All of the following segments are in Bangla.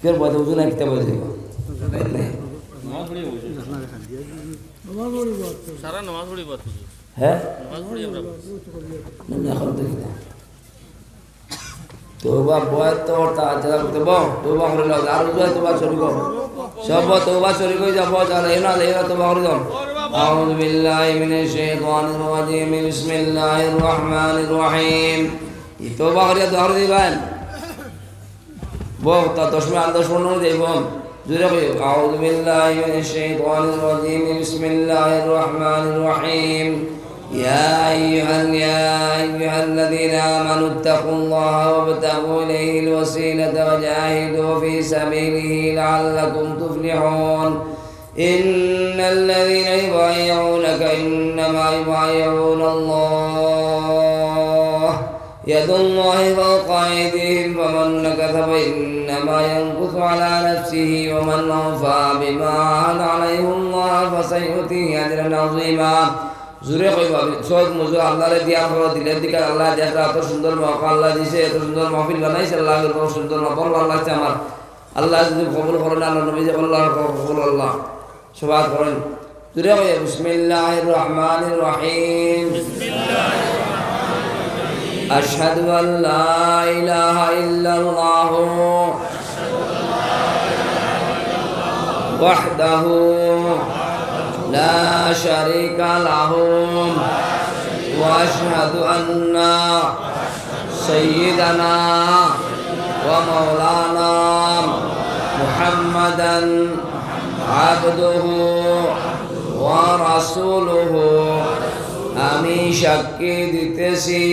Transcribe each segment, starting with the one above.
क्यों बात है उजू ना कितना बोल देगा सारा नमाज़ बड़ी बात है नमाज़ बड़ी तोबा বয় তোর তা যারা তব তোবা হলো আর যায় তোবা চুরি কর সব তোবা চুরি কই যাব জানা এনা এনা তোবা হলো দম আউযু বিল্লাহি মিনাশ শাইতানির রাজিম বিসমিল্লাহির রহমানির রহিম ই তোবা হলো দর দিবান বো তা দশ মিনিট দশ পনেরো দেব জোরে করে أعوذ بالله من الشيطان الرجيم بسم الله الرحمن الرحيم يا أيها يا أيها الذين آمنوا اتقوا الله وابتغوا إليه الوسيلة وجاهدوا في سبيله لعلكم تفلحون إن الذين يبايعونك إنما يبايعون الله يد الله فوق أيديهم فمن نكث فإنما ينكث على نفسه ومن أوفى بما عهد عليه الله فسيؤتيه أجرا عظيما জুড়ে কইবা সব মজুর আল্লাহরে দিয়া করো দিলের দিকে আল্লাহ দেখা এত সুন্দর মৌকা আল্লাহ দিছে এত সুন্দর মহফিল বানাইছে আল্লাহ কত সুন্দর নকল আল্লাহ আছে আমার আল্লাহ যদি কবুল করেন আল্লাহ নবী যে আল্লাহ কবুল আল্লাহ সবাই করেন জুড়ে কইবা বিসমিল্লাহির রহমানির রহিম أشهد أن لا إله إلا الله. وحده لا شريك له. وأشهد أن سيدنا ومولانا محمدا عبده ورسوله. আমি সাক্ষী দিতেছি।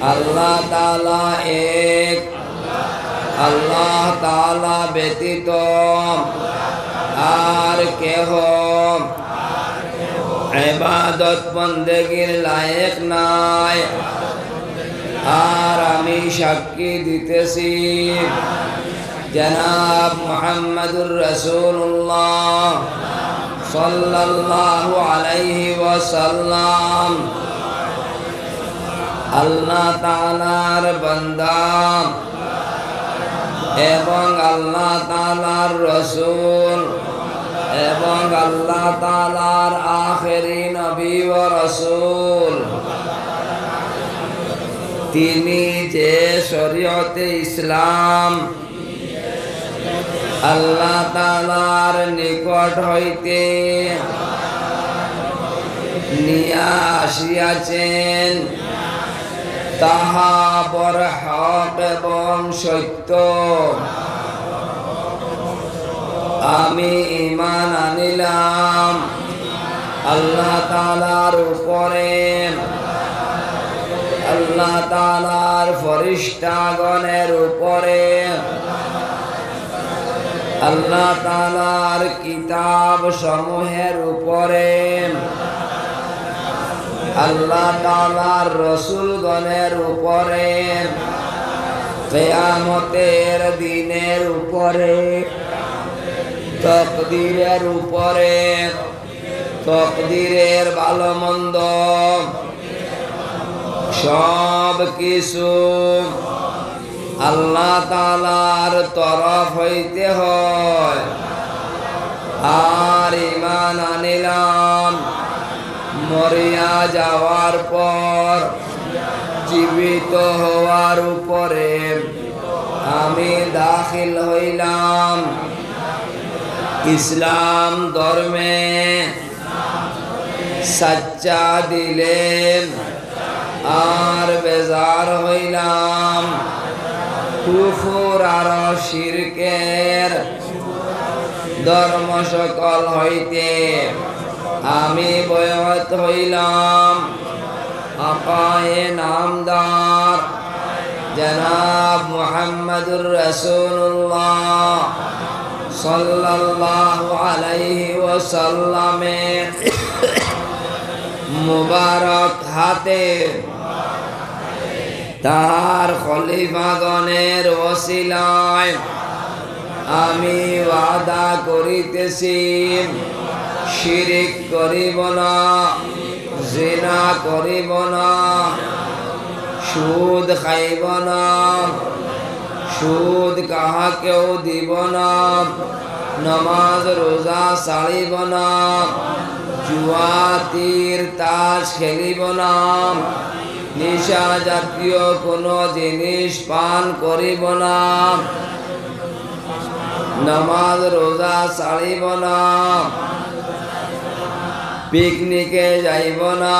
আল্লাহ তালা এক। আল্লাহ তালা ব্যতীত আর কেহ এবাদত বন্দেগীর লায়ক নাই। আর আমি সাক্ষী দিতেছি। জনাব মোহাম্মদুর রসুল্লাহ সাল্লাল্লাহু আলাইহি ওয়াসাল্লাম। আল্লাহ তাআলার বান্দা। এবং আল্লাহ তাআলার রসুল। এবং আল্লাহ তাআলার আখেরি নবী ও রসুল। তিনি যে শরীয়তে ইসলাম আল্লাহ তালার নিকট হইতে নিয়া আসিয়াছেন। তাহা বর হক এবং সত্য। আমি ইমান আনিলাম। আল্লাহ তালার উপরে। আল্লাহ তালার ফরিস্তাগণের উপরে। আল্লাহ তালার কিতাব সমূহের উপরে। আল্লাহ তালার রসুলগণের উপরে। কেয়ামতের দিনের উপরে। তকদিরের উপরে। তকদিরের ভালো মন্দ সব কিছু আল্লাহ তালার তরফ হইতে হয়। আর ইমান আনিলাম। মরিয়া যাওয়ার পর, জীবিত হওয়ার উপরে আমি দাখিল হইলাম। ইসলাম ধর্মে সাচ্চা দিলেন। আর বেজার হইলাম। কুফুর আর শিরকের ধর্ম সকল হইতে আমি বয়ত হইলাম। আপায়ে নামদার জনাব মুহাম্মদুর রসুল্লাহ সাল্লাল্লাহু আলাইহি ওয়াসাল্লামের মুবারক হাতে তার খলিফাগণের ওসিলায় আমি ওয়াদা করিতেছি। শিরিক করিব না, জেনা করিব না, সুদ খাইব না, সুদ কাহাকেও দিব না, নমাজ, রোজা সারিব না, জুয়া, তীর তাস খেলিব না। নিশা জাতীয় কোনো জিনিস পান করিব না। নমাজ, রোজা সারিব না। পিকনিকে যাইব না।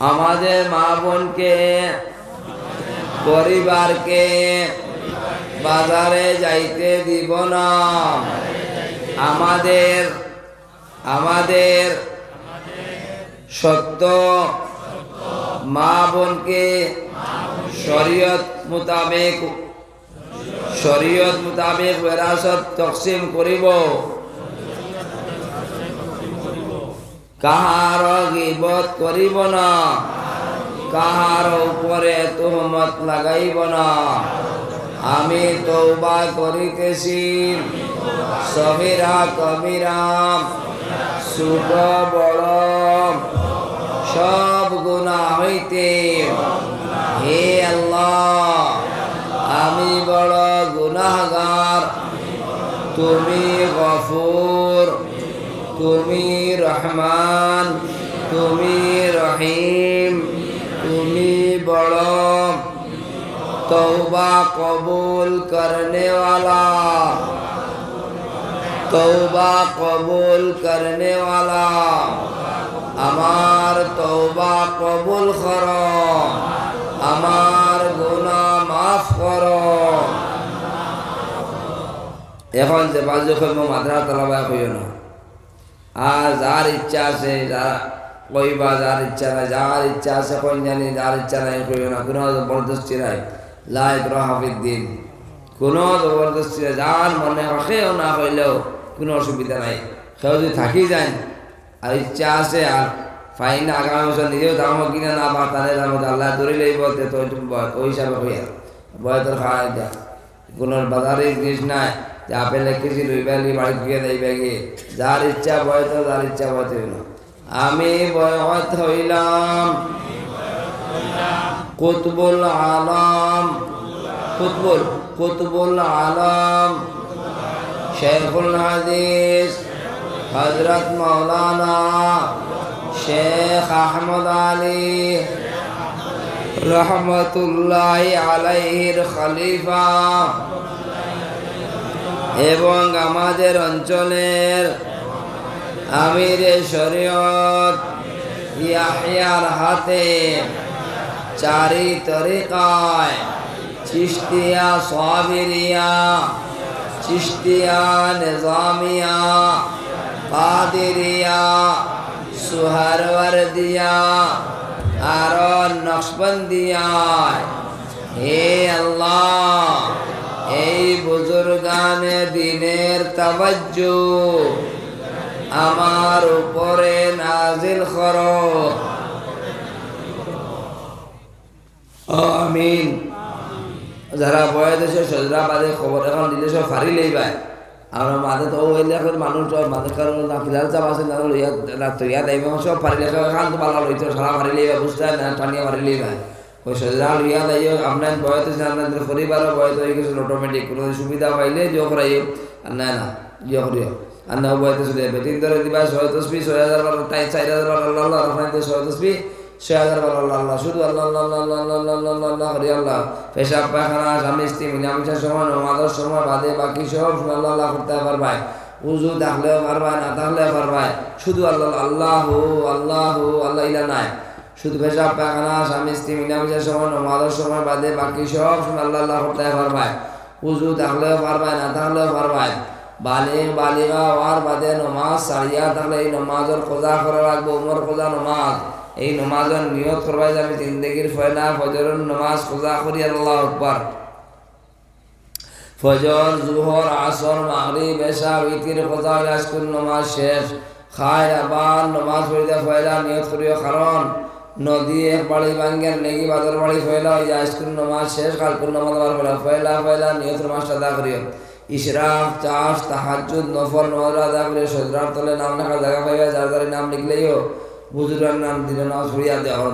আমাদের মা বোনকে, পরিবারকে বাজারে যাইতে দিব না। আমাদের আমাদের সত্য। মা বোনকে শরীয়ত মোতাবেক শরীয়ত মোতাবেক বেরাসত তকসিম করিব। কাহার গিবত করিব না, কাহার উপরে তোহমত লাগাইব না। আমি তৌবা করিতেছি। সহিরা কবিরা ছোট বড় সব গুণা হইতে হে আল্লাহ, আমি বড় গুণাগার তুমি গফুর, তুমি রহমান, তুমি রহিম, তুমি বড় তৌবা কবুল করনেওয়ালা। তৌবা কবুল کرنے আমার তৌবা কবুল কর। আমার গুনাহ মাফ কর। এখন যে বাজু কইব মাদ্রা তালাবা কইও না। আর যার ইচ্ছা আছে, যারা কইবা, যার ইচ্ছা নাই, যার ইচ্ছা আছে কই জানি যার ইচ্ছা নাই কইও না। কোনো জবরদস্তি নাই। লাইক রহাফিদ্দিন কোনো জবরদস্তি যার মনে রাখেও না কইলেও কোনো অসুবিধা নাই। কেউ যদি থাকি যায়, আর ইচ্ছা আছে, আর ফাইন আগামী বছর নিজেও দাম কিনা না বা তাহলে দাম আল্লাহ ধরে লইব তে ওই হিসাবে কইয়া বয় তোর খাওয়া যা কোনো বাজারে জিনিস নাই, যে আপেল কেজি লই বেলি বাড়ি গিয়ে দেইবে গিয়ে যার ইচ্ছা বয় তো যার ইচ্ছা বয় হইল। আমি বয়স হইলাম। কুতবুল আলম। কুতবুল কুতবুল আলম। শেখুল হাদিস হজরত মৌলানা শেখ আহমদ আলী রহমতুল্লাহ আলাইহির খলিফা এবং আমাদের অঞ্চলের আমিরে শরীয়ত ইয়াহিয়ার হাতে চারি তরিকায় চিস্তিয়া সাবিরিয়া চিস্তিয়া নিজামিয়া কাদিরিয়া সুহারওয়ারদিয়া আর নকশবন্দিয়া। হে আল্লাহ, এই বুজুর্গানে দিনের তাবাজ্জু আমার উপরে নাজিল করো। আমিন। যারা বয়ে দেশে সজরা বাদে খবর এখন দিলে সব ফারি লইবাই। আমরা মাঝে তো ওই লেখের মানুষ মাঝে কারণ না ফিলাল চাপ আছে না লইয়া রাত ইয়া দেবে সব ফারি লেখা খান তো পালা লইতো সারা ফারি লইবা বুঝতে না টানিয়া ফারি লইবা ওই সজরা লইয়া দেয় আপনার বয়স আছে আপনাদের পরিবারও বয়স হয়ে গেছে অটোমেটিক কোনো সুবিধা পাইলে জিও করাইও আর না না জিও করিও আর না বয়স আছে বেটিং ধরে দিবা, ছয় তসবি ছয় হাজার টাই চার হাজার আল্লাহ আপনাদের ছয় তসবি ছয় হাজার বার আল্লাহ আল্লাহ, শুধু আল্লাহ আল্লাহ আল্লাহ আল্লাহ আল্লাহ আল্লাহ আল্লাহ হরি আল্লাহ পেশাব, পায়খানা, স্বামী, স্ত্রী মিলামিশার সময় নমাজের সময়, বাদে বাকি সব সময় আল্লাহ আল্লাহ করতে পারবায় উজু থাকলেও পারবায় না থাকলেও পারবায় শুধু আল্লাহ আল্লাহ আল্লাহ আল্লাহ ইলা নাই। শুধু পেশাব, পায়খানা, স্বামী, স্ত্রী মিলামিশার সময় নমাজের সময়, বাদে বাকি সব সময় আল্লাহ আল্লাহ করতে পারবায় উজু থাকলেও পারবায় না থাকলেও পারবায় বালিগ বালিগা ওয়ার বাদে নমাজ সারিয়া থাকলে এই নমাজের খোঁজা করা লাগবে উমর খোঁজা নমাজ। এই নমাজের নিয়ত করবাই আমি জিন্দগির ফয়লা ফজরের নমাজ খোঁজা করি আল্লাহ আকবার ফজর জুহর আসর মাগরিব এশা উইতির খোঁজা ইয়াসকুন নমাজ শেষ। খায় আবার নমাজ পড়িতে ফয়লা নিয়ত করিও কারণ নদী এক বাড়ি ভাঙ্গের নেগি বাজার বাড়ি ফয়লা ওই ইয়াসকুন নমাজ শেষ, কালকুন নমাজ ফয়লা ফয়লা নিয়ত নমাজ আদা করিও ইশরাক চাষ তাহাজুদ নফল নজরা আদা সজরার তলে নাম লেখা জায়গা পাইবে যার যার নাম লিখলেইও বুজুরার নাম দিলে নামাজ পড়িয়া দেওয়া